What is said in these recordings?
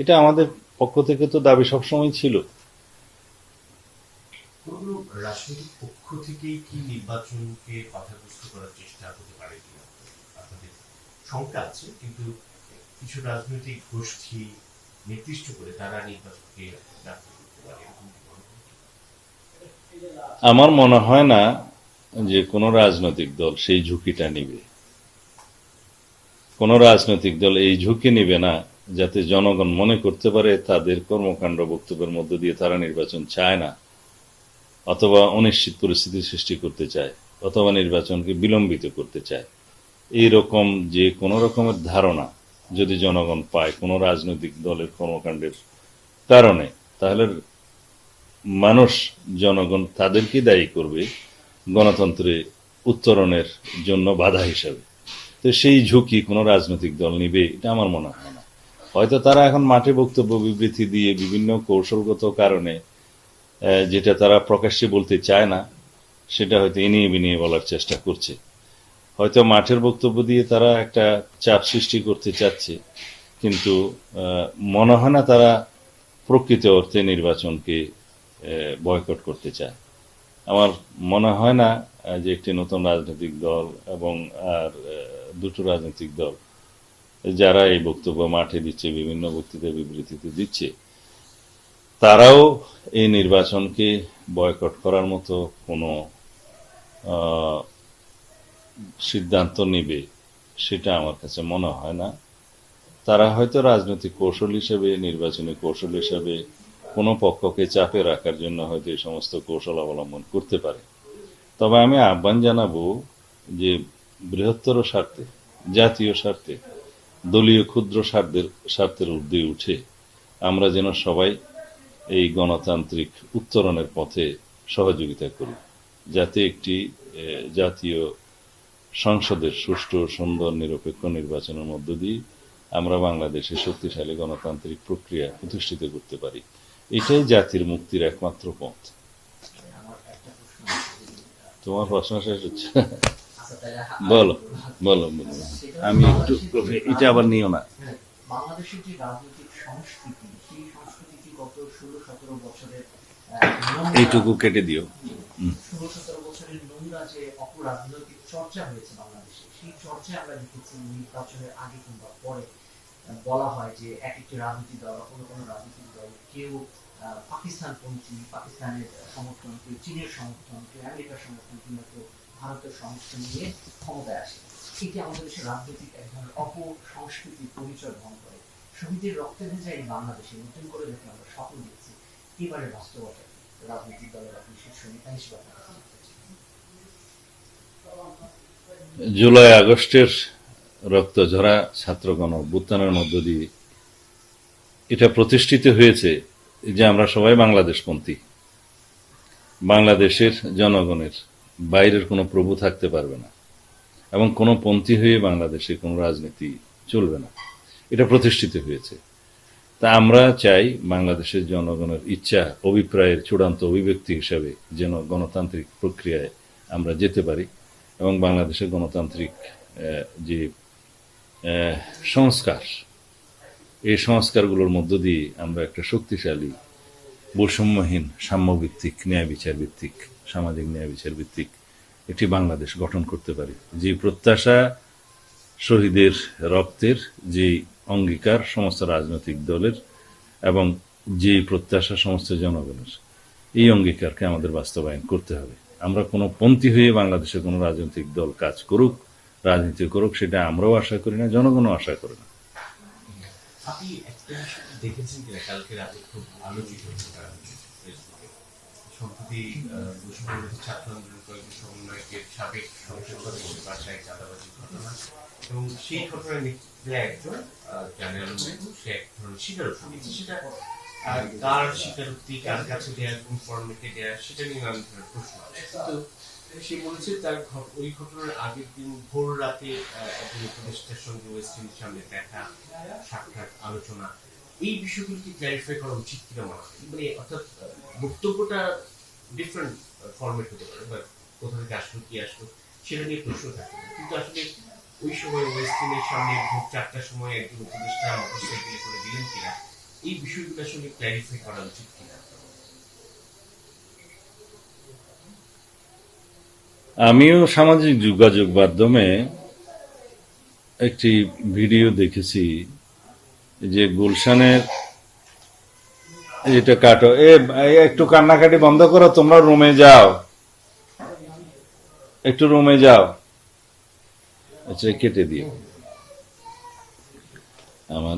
এটা আমাদের পক্ষ থেকে তো দাবি সবসময় ছিল রাজনৈতিক পক্ষ থেকেই কি নির্বাচনকে বাধাগ্রস্ত করার চেষ্টা হতে পারে কিনা আপনাদের শঙ্কা আছে কিন্তু কিছু রাজনৈতিক গোষ্ঠী নির্দিষ্ট করে তারা নির্বাচনকে ব্যাপ্ত করতে পারে এরকম কি? আমার মনে হয় না যে কোনো রাজনৈতিক দল সেই ঝুঁকিটা নিবে কোনো রাজনৈতিক দল এই ঝুঁকি নিবে না যাতে জনগণ মনে করতে পারে তাদের কর্মকাণ্ড বক্তব্যের মধ্য দিয়ে তারা নির্বাচন চায় না, অথবা অনিশ্চিত পরিস্থিতি সৃষ্টি করতে চায়, অথবা নির্বাচনকে বিলম্বিত করতে চায়। এই রকম যে কোনো রকমের ধারণা যদি জনগণ পায় কোনো রাজনৈতিক দলের কর্মকাণ্ডের কারণে, তাহলে মানুষ, জনগণ তাদেরকে দায়ী করবে গণতন্ত্রে উত্তরণের জন্য বাধা হিসাবে। তো সেই ঝুঁকি কোনো রাজনৈতিক দল নিবে, এটা আমার মনে হয়। হয়তো তারা এখন মাঠে বক্তব্য বিবৃতি দিয়ে বিভিন্ন কৌশলগত কারণে যেটা তারা প্রকাশ্যে বলতে চায় না, সেটা হয়তো এনিয়ে বিনিয়ে বলার চেষ্টা করছে। হয়তো মাঠের বক্তব্য দিয়ে তারা একটা চাপ সৃষ্টি করতে চাচ্ছে, কিন্তু মনে হয় না তারা প্রকৃত অর্থে নির্বাচনকে বয়কট করতে চায়। আমার মনে হয় না যে একটি নতুন রাজনৈতিক দল এবং আর দুটো রাজনৈতিক দল যারা এই বক্তব্য মাঠে দিচ্ছে, বিভিন্ন বক্তৃতা বিবৃতিতে দিচ্ছে, তারাও এই নির্বাচনকে বয়কট করার মতো কোনো সিদ্ধান্ত নেবে সেটা আমার কাছে মনে হয় না। তারা হয়তো রাজনৈতিক কৌশল হিসেবে, নির্বাচনী কৌশল হিসেবে কোনো পক্ষকে চাপে রাখার জন্য হয়তো এই সমস্ত কৌশল অবলম্বন করতে পারে। তবে আমি আহ্বান জানাব যে বৃহত্তর স্বার্থে, জাতীয় স্বার্থে দলীয় ক্ষুদ্র স্বার্থের স্বার্থের ঊর্ধ্বে উঠে আমরা যেন সবাই এই গণতান্ত্রিক উত্তরণের পথে সহযোগিতা করি, যাতে একটি জাতীয় সংসদের সুষ্ঠু, সুন্দর, নিরপেক্ষ নির্বাচনের মধ্য দিয়ে আমরা বাংলাদেশে শক্তিশালী গণতান্ত্রিক প্রক্রিয়া প্রতিষ্ঠিত করতে পারি। এটাই জাতির মুক্তির একমাত্র পথ। তোমার প্রশ্ন শেষ হচ্ছে। বলো বলো বলো। আমি একটু এটা আবার নিও না। বাংলাদেশের যে রাজনৈতিক সংস্কৃতি সেই সংস্কৃতি গত ষোলো সতেরো বছরের এইটুকু কেটে দিও। ষোলো সতেরো বছরের নোংরা যে অপরাজনৈতিক চর্চা হয়েছে বাংলাদেশে সেই চর্চায় আমরা দেখেছি নির্বাচনের আগে কিংবা পরে বলা হয় যে এক একটি রাজনৈতিক দল কোনো কোনো রাজনৈতিক দল কেউ পাকিস্তানপন্থী পাকিস্তানের সমর্থন কেউ চীনের সমর্থন কেউ আমেরিকার সমর্থন কিংবা কেউ ভারতের সমর্থন নিয়ে ক্ষমতায় আসে। এটি আমাদের দেশের রাজনৈতিক এক ধরনের অপসংস্কৃতির পরিচয় বহন করে। শহীদের রক্তে ভেজা এই বাংলাদেশে নতুন করে যখন আমরা স্বপ্ন দেখছি এবারে বাস্তবতা রাজনৈতিক দলের আপনি শীর্ষ নেতা হিসেবে। জুলাই আগস্টের রক্ত ঝরা ছাত্রগণ অভ্যুত্থানের মধ্য দিয়ে এটা প্রতিষ্ঠিত হয়েছে যে আমরা সবাই বাংলাদেশপন্থী। বাংলাদেশের জনগণের বাইরের কোনো প্রভু থাকতে পারবে না। এবং কোনো পন্থী হয়ে বাংলাদেশে কোনো রাজনীতি চলবে না। এটা প্রতিষ্ঠিত হয়েছে। তা আমরা চাই বাংলাদেশের জনগণের ইচ্ছা, অভিপ্রায়ের চূড়ান্ত অভিব্যক্তি হিসাবে যেন গণতান্ত্রিক প্রক্রিয়ায় আমরা যেতে পারি এবং বাংলাদেশের গণতান্ত্রিক যে সংস্কার, এই সংস্কারগুলোর মধ্য দিয়ে আমরা একটা শক্তিশালী, বৈষম্যহীন, সাম্যভিত্তিক ন্যায় বিচার ভিত্তিক সামাজিক ন্যায় বিচার ভিত্তিক একটি বাংলাদেশ গঠন করতে পারি। যে প্রত্যাশা শহীদের রক্তের যে অঙ্গীকার সমস্ত রাজনৈতিক দলের এবং যে প্রত্যাশা সমস্ত জনগণের, এই অঙ্গীকারকে আমাদের বাস্তবায়ন করতে হবে। আমরা কোনো পন্থী হয়ে বাংলাদেশের কোনো রাজনৈতিক দল কাজ করুক, রাজনীতি করুক, সেটা আমরাও আশা করি না, জনগণও আশা করে না। দেখেছেন কিনা? কালকে রাতে খুব আলোচিত সম্প্রতি সে বলেছে তার ওই ঘটনার আগের দিন ভোর রাতে উপদেষ্টার সঙ্গে ওয়েস্ট সামনে দেখা, সাক্ষাৎ, আলোচনা। এই বিষয়গুলো কি ক্ল্যারিফাই করা উচিত কিনা মনে অর্থাৎ বক্তব্যটা ডিফারেন্ট ফরম্যাট হতে পারে বা কোথা থেকে আসলো, কি আসলো, সেটা নিয়ে প্রশ্ন থাকে। কিন্তু আসলে ওই সময় ওয়েস্ট ইন্ডিজের সামনে ভোর চারটার সময় একজন উপদেষ্টা মোটরসাইকেলে করে দিলেন কিনা, এই বিষয়গুলো আসলে ক্ল্যারিফাই করা উচিত কিনা? আমিও সামাজিক যোগাযোগ মাধ্যমে একটি ভিডিও দেখেছি যে গুলশানের এটা কাটো, এ একটু কান্নাকাটি বন্ধ করো, তোমরা রুমে যাও। একটু রুমে যাও। আচ্ছা কেটে দিও। আমার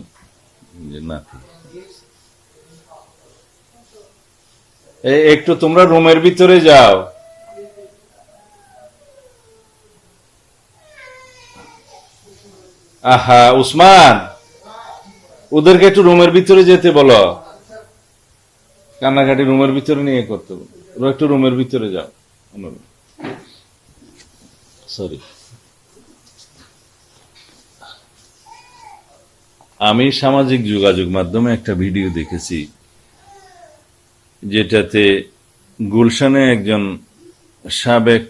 একটু তোমরা রুমের ভিতরে যাও। আহা, উসমান, ওদেরকে একটু রুমের ভিতরে যেতে বলো। কান্নাকাটি রুমের ভিতরে নিয়ে করতে বলো ওরা একটু রুমের ভিতরে যাও সরি আমি সামাজিক যোগাযোগ মাধ্যমে একটা ভিডিও দেখেছি, যেটাতে গুলশানে একজন সাবেক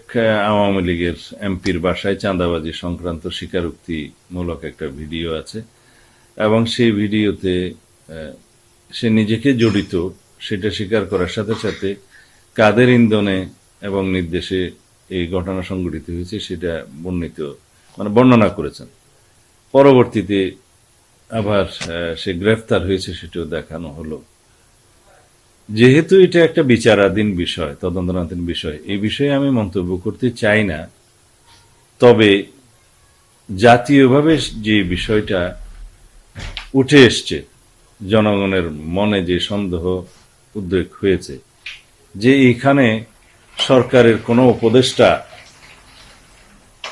আওয়ামী লীগের এমপির বাসায় চাঁদাবাজি সংক্রান্ত স্বীকারোক্তিমূলক একটা ভিডিও আছে। এবং সেই ভিডিওতে সে নিজেকে জড়িত সেটা স্বীকার করার সাথে সাথে কাদের ইন্ধনে এবং নির্দেশে এই ঘটনা সংঘটিত হয়েছে সেটা বর্ণিত মানে বর্ণনা করেছেন। পরবর্তীতে আবার সে গ্রেফতার হয়েছে সেটাও দেখানো হলো। যেহেতু এটা একটা বিচারাধীন বিষয়, তদন্তনাধীন বিষয়, এই বিষয়ে আমি মন্তব্য করতে চাই না। তবে জাতীয়ভাবে যে বিষয়টা উঠে এসছে, জনগণের মনে যে সন্দেহ উদ্বেগ হয়েছে। যে এখানে সরকারের কোনো উপদেষ্টা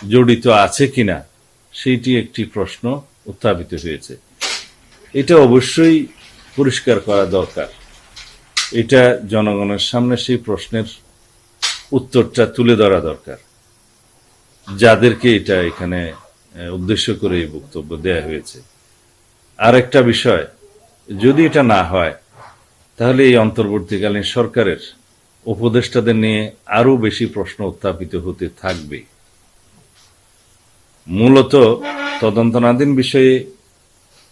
জড়িত আছে কিনা, সেইটি একটি প্রশ্ন উত্থাপিত হয়েছে। এটা অবশ্যই পরিষ্কার করা দরকার। এটা জনগণের সামনে সেই প্রশ্নের উত্তরটা তুলে ধরা দরকার। যাদেরকে এটা এখানে উদ্দেশ্য করে এই বক্তব্য দেয়া হয়েছে। আর একটা বিষয়, যদি এটা না হয় তাহলে এই অন্তর্বর্তীকালীন সরকারের উপদেষ্টাদের নিয়ে আরও বেশি প্রশ্ন উত্থাপিত হতে থাকবে। মূলত তদন্তনাধীন বিষয়ে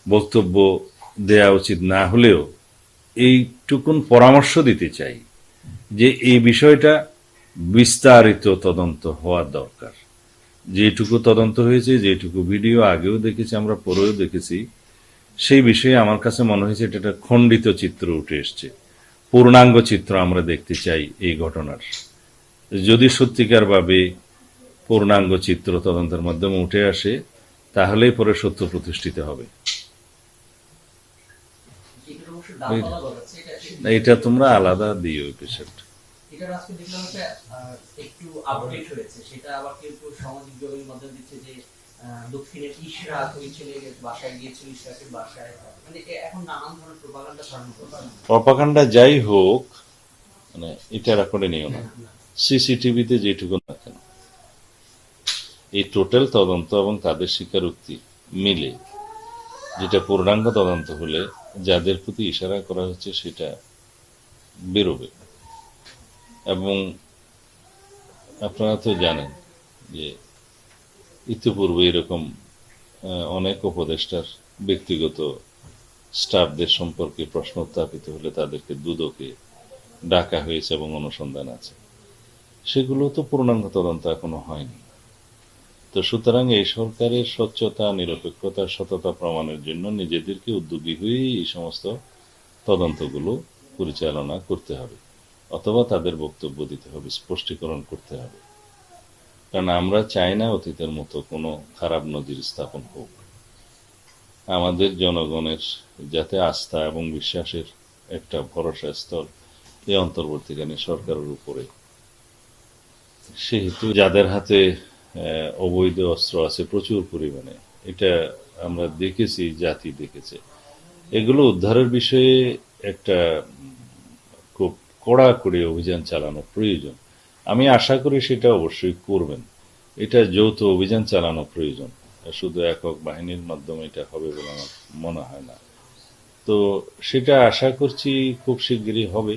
বক্তব্য দেয়া উচিত না হলেও এইটুকুন পরামর্শ দিতে চাই যে এই বিষয়টা বিস্তারিত তদন্ত হওয়ার দরকার। যেটুকু তদন্ত হয়েছে, যেটুকু ভিডিও আগেও দেখেছি, আমরা পরেও দেখেছি সেই বিষয়ে আমার কাছে মনে হয়েছে এটা একটা খণ্ডিত চিত্র উঠে এসছে। পূর্ণাঙ্গ চিত্র আমরা দেখতে চাই এই ঘটনার। যদি সত্যিকারভাবে পূর্ণাঙ্গ চিত্র তদন্তের মাধ্যমে উঠে আসে তাহলেই পরে সত্য প্রতিষ্ঠিত হবে। এটা- তোমরা আলাদা দিও দেখলাম একটু আপডেট হয়েছে। সেটা আবার কেউ সামাজিক যোগাযোগ মাধ্যমে দিচ্ছে যে দক্ষিণের ইশরাক ওই ছেলের বাসায় গিয়েছিল ইশরাকের বাসায় মানে এখন নানান ধরনের প্রপাগান্ডা ছড়ানো প্রপাকাণ্ডা যাই হোক মানে এটা রেকর্ডে নিও না। সিসিটিভিতে যেটুকু না কেন এই টোটাল তদন্ত এবং তাদের স্বীকারোক্তি মিলে যেটা পূর্ণাঙ্গ তদন্ত হলে যাদের প্রতি ইশারা করা হচ্ছে সেটা বেরোবে। এবং আপনারা তো জানেন যে ইতিপূর্বে এরকম অনেক উপদেষ্টার ব্যক্তিগত স্টাফদের সম্পর্কে প্রশ্ন উত্থাপিত হলে তাদেরকে দুদকে ডাকা হয়েছে এবং অনুসন্ধান আছে। সেগুলো তো পূর্ণাঙ্গ তদন্ত এখনও হয়নি। তো সুতরাং এই সরকারের স্বচ্ছতা, নিরপেক্ষতা, সততা প্রমাণের জন্য নিজেদেরকে উদ্যোগী হয়ে এই সমস্ত তদন্তগুলো পরিচালনা করতে হবে, অথবা তাদের বক্তব্য দিতে হবে, স্পষ্টীকরণ করতে হবে। কারণ আমরা চাই না অতীতের মতো কোনো খারাপ নজির স্থাপন হোক। আমাদের জনগণের যাতে আস্থা এবং বিশ্বাসের একটা ভরসা স্তর এই অন্তর্বর্তীকালীন সরকারের উপরে। সেহেতু যাদের হাতে অবৈধ অস্ত্র আছে প্রচুর পরিমাণে, এটা আমরা দেখেছি, জাতি দেখেছে। এগুলো উদ্ধারের বিষয়ে একটা খুব কড়াকড়ি অভিযান চালানো প্রয়োজন। আমি আশা করি সেটা অবশ্যই করবেন। এটা যৌথ অভিযান চালানো প্রয়োজন। শুধু একক বাহিনীর মাধ্যমে এটা হবে বলে আমার মনে হয় না। তো সেটা আশা করছি খুব শিগগিরই হবে।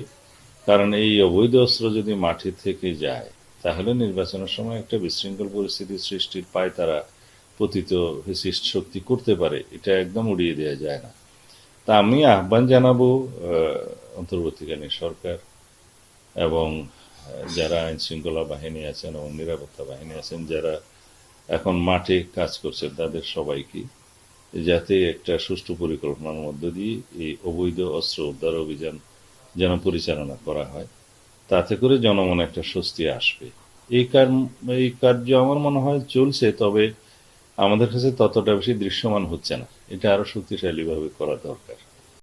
কারণ এই অবৈধ অস্ত্র যদি মাঠে থেকে যায়, তাহলে নির্বাচনের সময় একটা বিশৃঙ্খল পরিস্থিতি সৃষ্টির পায় তারা পতিত ফেসিস্ট শক্তি করতে পারে। এটা একদম উড়িয়ে দেওয়া যায় না। তা আমি আহ্বান জানাব অন্তর্বর্তীকালীন সরকার এবং যারা আইন শৃঙ্খলা বাহিনী আছেন এবং নিরাপত্তা বাহিনী আছেন, যারা এখন মাঠে কাজ করছে তাদের সবাইকে যাতে একটা সুষ্ঠু পরিকল্পনার মধ্য দিয়ে এই অবৈধ অস্ত্র উদ্ধার অভিযান যেন পরিচালনা করা হয়, তাতে করে জনমনে একটা স্বস্তি আসবে। এই এই কার্য আমার মনে হয় চলছে, তবে আমাদের কাছে ততটা বেশি দৃশ্যমান হচ্ছে না। এটা আরও শক্তিশালীভাবে করা দরকার।